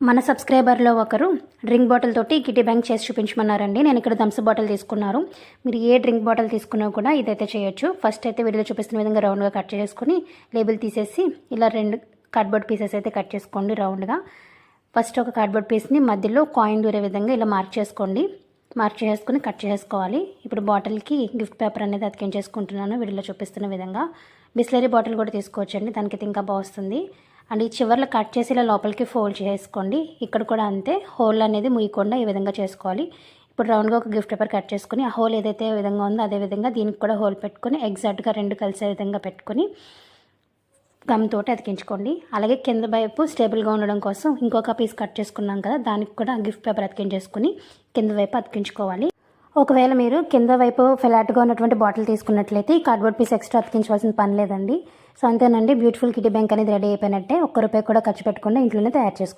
మన సబ్స్క్రైబర్లో ఒకరు డ్రింక్ బాటిల్ తోటి కిటీ బ్యాంక్ చేసి చూపించమన్నారండి. నేను ఇక్కడ థమ్స్ బాటిల్ తీసుకున్నారు. మీరు ఏ డ్రింక్ బాటిల్ తీసుకున్నా కూడా ఇదైతే చేయొచ్చు. ఫస్ట్ అయితే వీడియోలో చూపిస్తున్న విధంగా రౌండ్గా కట్ చేసుకొని లేబుల్ తీసేసి ఇలా రెండు కార్డ్బోర్డ్ పీసెస్ అయితే కట్ చేసుకోండి రౌండ్గా. ఫస్ట్ ఒక కార్డ్బోర్డ్ పీస్ని మధ్యలో కాయిన్ దూరే విధంగా ఇలా మార్క్ చేసుకోండి. మార్క్ చేసుకుని కట్ చేసుకోవాలి. ఇప్పుడు బాటిల్కి గిఫ్ట్ పేపర్ అనేది అతికించేసుకుంటున్నాను. వీడియోలో చూపిస్తున్న విధంగా. బిస్లరీ బాటిల్ కూడా తీసుకోవచ్చండి. దానికైతే ఇంకా బాగుంది అండ్ ఈ చివర్లో కట్ చేసి ఇలా లోపలికి ఫోల్డ్ చేసుకోండి. ఇక్కడ కూడా అంతే హోల్ అనేది ముయ్యకుండా ఈ విధంగా చేసుకోవాలి. ఇప్పుడు రౌండ్గా ఒక గిఫ్ట్ పేపర్ కట్ చేసుకుని ఆ హోల్ ఏదైతే విధంగా ఉందో అదే విధంగా దీనికి కూడా హోల్ పెట్టుకొని ఎగ్జాక్ట్గా రెండు కలిసే విధంగా పెట్టుకొని గమ్ తోటి అతికించుకోండి. అలాగే కింద వైపు స్టేబుల్గా ఉండడం కోసం ఇంకొక పీస్ కట్ చేసుకున్నాం కదా దానికి కూడా గిఫ్ట్ పేపర్ అతికించేసుకుని కింద వైపు అతికించుకోవాలి. ఒకవేళ మీరు కింద వైపు ఫ్లాట్గా ఉన్నటువంటి బాటిల్ తీసుకున్నట్లయితే ఈ కార్డ్బోర్డ్ పీస్ ఎక్స్ట్రా అతికించవలసిన పని లేదండి. సో అంతేనండి బ్యూటిఫుల్ కిటీ బ్యాంక్ అనేది రెడీ అయిపోయినట్టే ఒక్క రూపాయి కూడా ఖర్చు పెట్టకుండా ఇంట్లోనే తయారు చేసుకోండి